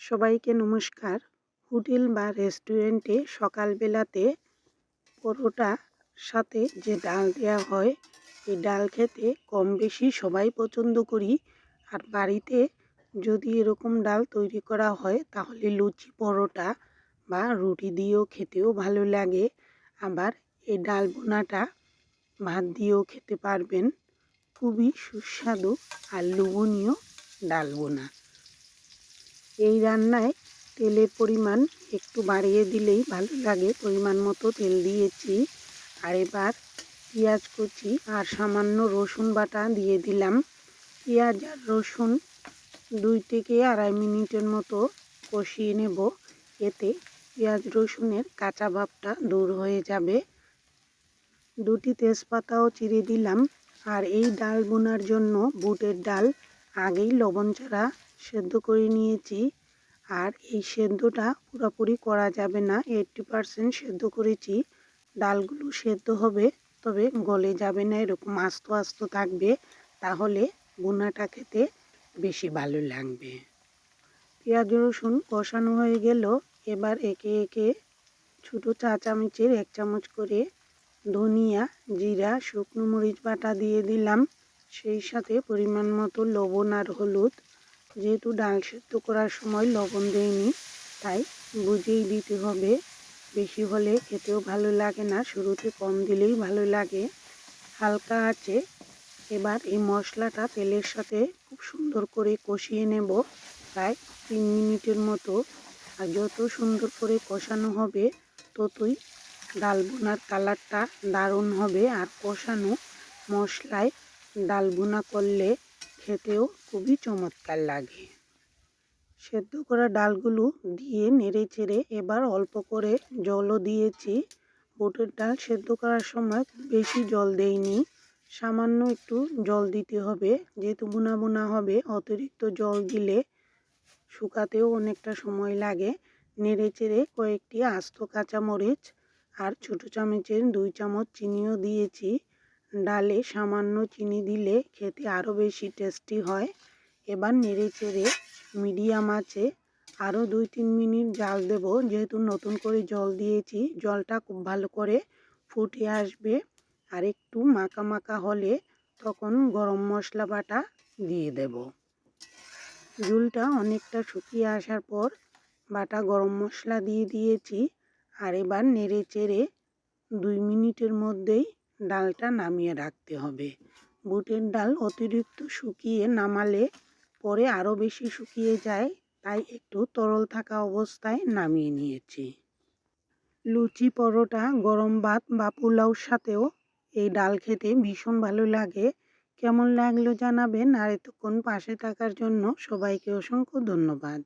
সবাইকে নমস্কার। হোটেল বা রেস্টুরেন্টে সকালবেলাতে পরোটা সাথে যে ডাল দেওয়া হয় এই ডাল খেতে কম বেশি সবাই পছন্দ করি। আর বাড়িতে যদি এরকম ডাল তৈরি করা হয়, তাহলে লুচি পরোটা বা রুটি দিয়েও খেতেও ভালো লাগে। আবার এই ডাল বোনাটা ভাত দিয়েও খেতে পারবেন। খুবই সুস্বাদু আর লোভনীয় ডাল বোনা। এই রান্নায় তেলের পরিমাণ একটু বাড়িয়ে দিলেই ভালো লাগে। পরিমাণ মতো তেল দিয়েছি আর এবার পেঁয়াজ কুচি আর সামান্য রসুন বাটা দিয়ে দিলাম। পেঁয়াজ আর রসুন দুই থেকে আড়াই মিনিটের মতো কষিয়ে নেব। এতে পেঁয়াজ রসুনের কাঁচা ভাবটা দূর হয়ে যাবে। দুটি তেজপাতাও চিড়ে দিলাম। আর এই ডাল বোনার জন্য বুটের ডাল আগেই লবণ ছাড়া সেদ্ধ করে নিয়েছি, আর এই সেদ্ধটা পুরোপুরি করা যাবে না। এইটটি পারসেন্ট সেদ্ধ করেছি। ডালগুলো সেদ্ধ হবে, তবে গলে যাবে না, এরকম আস্ত আস্ত থাকবে। তাহলে বোনাটা খেতে বেশি ভালো লাগবে। পেঁয়াজ, রসুন কষানো হয়ে গেল। এবার একে একে ছোটো চা চামচের এক চামচ করে ধনিয়া, জিরা, শুকনো মরিচ বাটা দিয়ে দিলাম। সেই সাথে পরিমাণ মতো লবণ আর হলুদ। যেহেতু ডাল সেদ্ধ করার সময় লবণ দেয়নি তাই বুঝেই দিতে হবে। বেশি হলে খেতেও ভালো লাগে না, শুরুতে কম দিলেই ভালো লাগে। হালকা আছে, এবার এই মশলাটা তেলের সাথে খুব সুন্দর করে কষিয়ে নেব, প্রায় তিন মিনিটের মতো। আর যত সুন্দর করে কষানো হবে, ততই ডাল বোনার কালারটা দারুণ হবে। আর কষানো মশলায় ডাল বোনা করলে খেতেও খুবই চমৎকার লাগে। সেদ্ধ করা ডালগুলো দিয়ে নেড়ে চেড়ে এবার অল্প করে জলও দিয়েছি। বুটের ডাল সেদ্ধ করার সময় বেশি জল দেইনি। সামান্য একটু জল দিতে হবে, যেহেতু বোনা বোনা হবে, অতিরিক্ত জল দিলে শুকাতেও অনেকটা সময় লাগে। নেড়ে চেড়ে কয়েকটি আস্ত কাঁচামরিচ আর ছোটো চামচের দুই চামচ চিনিও দিয়েছি। ডালে সামান্য চিনি দিলে খেতে আরও বেশি টেস্টি হয়। এবার নেড়ে চেড়ে মিডিয়াম আছে। আরও দুই তিন মিনিট জাল দেব। যেহেতু নতুন করে জল দিয়েছি, জলটা খুব ভালো করে ফুটে আসবে। আর একটু মাখা মাখা হলে তখন গরম মশলা বাটা দিয়ে দেব। ঝুলটা অনেকটা শুকিয়ে আসার পর বাটা গরম মশলা দিয়ে দিয়েছি। আর এবার নেড়ে চেড়ে দুই মিনিটের মধ্যেই ডালটা নামিয়ে রাখতে হবে। বুটের ডাল অতিরিক্ত শুকিয়ে নামালে পরে আরও বেশি শুকিয়ে যায়, তাই একটু তরল থাকা অবস্থায় নামিয়ে নিয়েছি। লুচি পরোটা, গরম ভাত বা পোলাওর সাথেও এই ডাল খেতে ভীষণ ভালো লাগে। কেমন লাগল জানাবেন, আর এতক্ষণ পাশে থাকার জন্য সবাইকে অসংখ্য ধন্যবাদ।